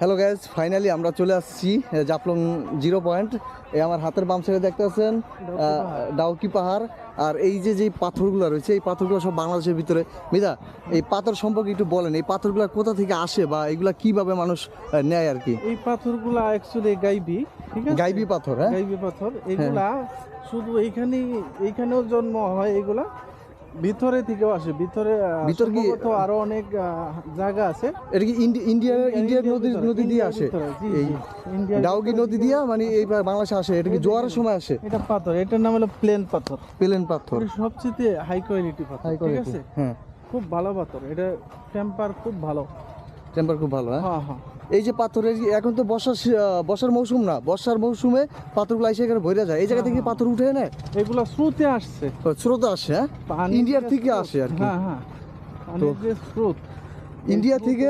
Hello gas finally আমরা চলে আসছি এ, জাফলং জিরো পয়েন্ট এই আমার হাতের বাম সাইডে দেখতে পাচ্ছেন ডাউকি পাহাড়। আর এই যে যে পাথরগুলো রয়েছে এই পাথরগুলো সব বাংলাদেশের ভিতরে। মিদা এই পাথর সম্পর্কে একটু বলেন এই পাথরগুলো কোথা থেকে আসে বা এগুলা কীভাবে মানুষ নেয় আর কি? এই পাথরগুলা অ্যাকচুয়ালি গাইবি ঠিক আছে? গাইবি পাথর হ্যাঁ? গাইবি পাথর। এগুলা শুধু এইখানে এইখানেও জন্ম হয় এগুলা। ভিতরে থেকেও আসে। ভিতরে ভিতর কি- আরও অনেক জায়গা আছে। এটা কি ইন্ডি- ইন্ডিয়ার ইন্ডিয়ার নদী নদী দিয়ে আসে? এই ডাউকি নদী দিয়া? মানে এই বাংলাদেশে আসে। এটা কি জোয়ারের সময় আসে? এটা পাথর এটার নাম হলো প্লেন পাথর। প্লেন পাথর। সবচেয়ে হাই কোয়ালিটি পাথর ঠিক আছে? হ্যাঁ। খুব ভালো পাথর এটা টেম্পার খুব ভালো। টেম্পার খুব ভালো হ্যাঁ? হ্যাঁ হ্যাঁ। এই যে পাথরের এখন তো বর্ষার বর্ষার মৌসুম না বর্ষার মৌসুমে পাথরগুলো এসে এখানে ভরে যায়। এই জায়গা থেকে পাথর উঠে নেয় এগুলো স্রোতে আসছে। স্রোতে আসে হ্যাঁ? ইন্ডিয়ার থেকে আসে আর কি। হ্যাঁ হ্যাঁ। স্রোত ইন্ডিয়া থেকে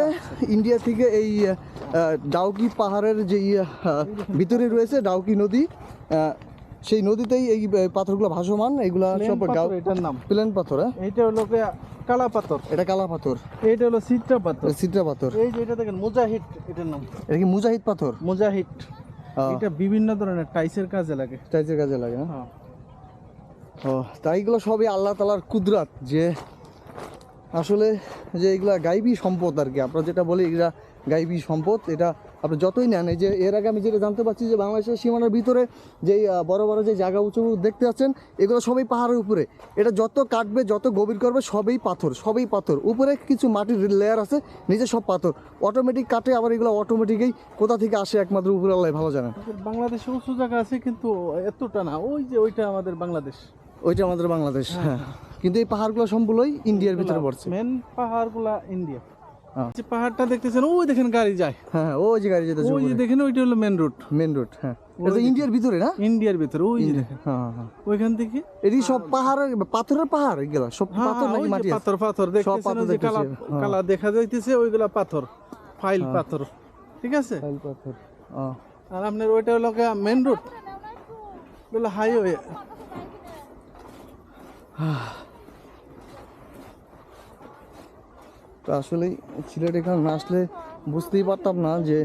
ইন্ডিয়া থেকে এই ডাউকি পাহাড়ের যে ইয়ে, ভিতরে রয়েছে ডাউকি নদী সেই নদীতেই এই পাথরগুলো ভাসমান এগুলা সব এটার নাম? প্লেন পাথর হ্যাঁ? এইটা হলো কালা পাথর? এটা কালা পাথর। এটা হলো সিট্রা পাথর। সিট্রা পাথর। এই যে এটা দেখেন মুজাহিদ এটার নাম। এটা কি মুজাহিদ পাথর? মুজাহিদ। এটা বিভিন্ন ধরনের টাইসের কাজে লাগে। টাইসের কাজে লাগে হ্যাঁ। ও তাইগুলো সবই আল্লাহ তালার কুদরাত যে আসলে যে এগুলা গাইবি সম্পদ আর কি আমরা যেটা বলি এগুলা গাইবি সম্পদ এটা আপনি যতই নেন এই যে এর আগে আমি যেটা জানতে পারছি যে বাংলাদেশের সীমানার ভিতরে যেই বড় বড় যে জায়গা উঁচু দেখতে পাচ্ছেন এগুলো সবই পাহাড়ের উপরে। এটা যত কাটবে যত গভীর করবে সবই পাথর সবই পাথর। উপরে কিছু মাটির লেয়ার আছে নিচে সব পাথর। অটোমেটিক কাটে আবার এগুলো অটোমেটিকই কোথা থেকে আসে একমাত্র উপরে আল্লাহ ভালো জানেন। বাংলাদেশে উঁচু জায়গা আছে কিন্তু এতটা না ওই যে ওইটা আমাদের বাংলাদেশ। ওইটা আমাদের বাংলাদেশ হ্যাঁ। কিন্তু এই পাহাড়গুলো সম্পূর্ণই ইন্ডিয়ার ভিতরে পড়ছে। মেন পাহাড়গুলা ইন্ডিয়া। হ্যাঁ। যে পাহাড়টা দেখতেছেন ওই দেখেন গাড়ি যায়। হ্যাঁ হ্যাঁ ওই যে গাড়ি যেতেছে ওই যে দেখেন ওইটা হলো মেন রোড মেন রোড হ্যাঁ। এটা ইন্ডিয়ার ভিতরে না? ইন্ডিয়ার ভিতরে ওই যে দেখেন। হ্যাঁ হ্যাঁ, হ্যাঁ। ওইখান থেকে এটি সব পাহাড়ের পাথরের পাহাড় এগুলো সব পাথর নাকি মাটি আছে? পাথর পাথর। দেখতেছেন যে কালা। কালা দেখা যাইতেছে ওইগুলা পাথর ফাইল পাথর। ঠিক আছে? ফাইল পাথর আর আপনার ওইটা হলো মেন রোড হলো হাইওয়ে তো আসলে সিলেট এখানে আসলে বুঝতেই পারতাম না যে